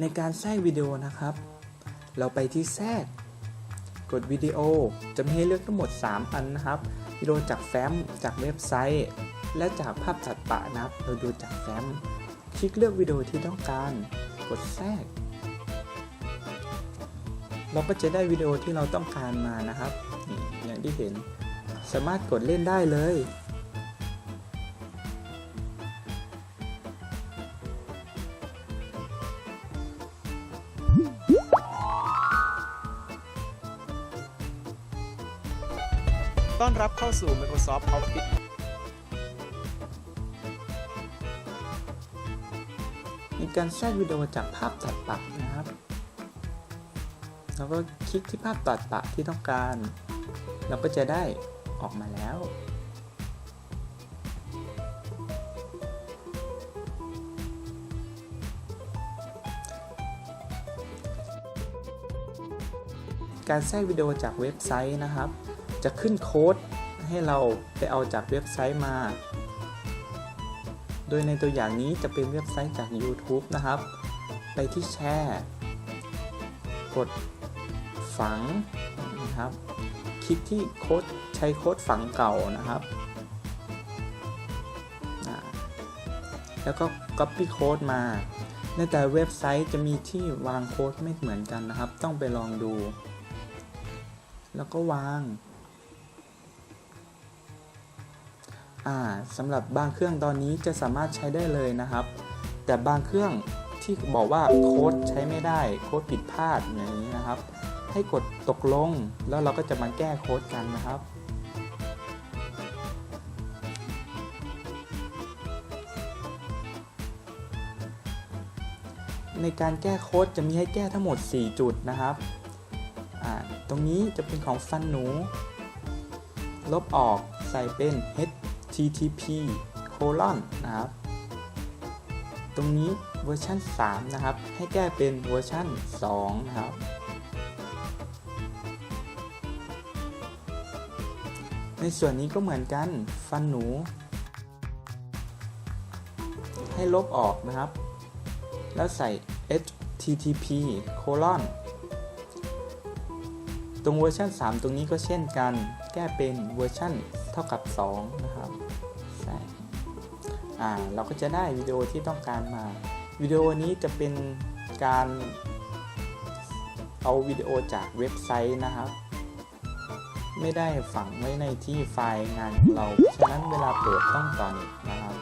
ในการแทรกวิดีโอนะครับ เราไปที่แทรก กดวิดีโอจะมีให้เลือกทั้งหมด 3 อันนะครับวิดีโอจากแฟ้มจากเว็บไซต์ และจากภาพตัดปะนะครับ เราดูจากแฟ้ม คลิกเลือกวิดีโอที่ต้องการ กดแทรก เราก็จะได้วิดีโอที่เราต้องการมานะครับ อย่างที่เห็น สามารถกดเล่นได้เลย ต้อนรับเข้าสู่ Microsoft Office มีการแทรกวิดีโอจากภาพตัดปะนะครับ แล้วก็คลิกที่ภาพตัดปะที่ต้องการ เราก็จะได้ออกมาแล้ว การแทรกวิดีโอจากเว็บไซต์นะครับ จะขึ้นโค้ดให้เราไปเอาจากเว็บไซต์มา โดยในตัวอย่างนี้จะเป็นเว็บไซต์จาก YouTube นะครับ ไปที่แชร์ กดฝังนะครับ คลิกที่โค้ดใช้โค้ดฝังเก่านะครับ แล้วก็ Copy โค้ดมา ในแต่เว็บไซต์จะมีที่วางโค้ดไม่เหมือนกันนะครับ ต้องไปลองดู แล้วก็วาง อ่าสำหรับบางเครื่องตอนนี้จะสามารถใช้ได้เลยนะครับ แต่บางเครื่องที่บอกว่าโค้ดใช้ไม่ได้โค้ดผิดพลาดอย่างนี้นะครับ ให้กดตกลงแล้วเราก็จะมาแก้โค้ดกันนะครับในการแก้โค้ดจะมีให้แก้ทั้งหมด 4 จุดนะครับ ตรงนี้จะเป็นของฟันหนู ลบออกใส่เป็น http colon นะครับ ตรงนี้เวอร์ชัน3 นะครับ ให้แก้เป็นเวอร์ชัน2นะครับ ในส่วนนี้ก็เหมือนกันฟันหนู ให้ลบออกนะครับ แล้วใส่ http colon ตรงเวอร์ชัน3 ตรงนี้ก็เช่นกัน แก้เป็นเวอร์ชันเท่ากับ 2 นะครับใช่อ่าเราก็จะได้วิดีโอที่ต้องการมาวิดีโอนี้จะเป็นการเอาวิดีโอจากเว็บไซต์นะครับ ไม่ได้ฝังไว้ในที่ไฟล์งานเรา ฉะนั้นเวลาเปิดต้องต่อเน็ตนะครับ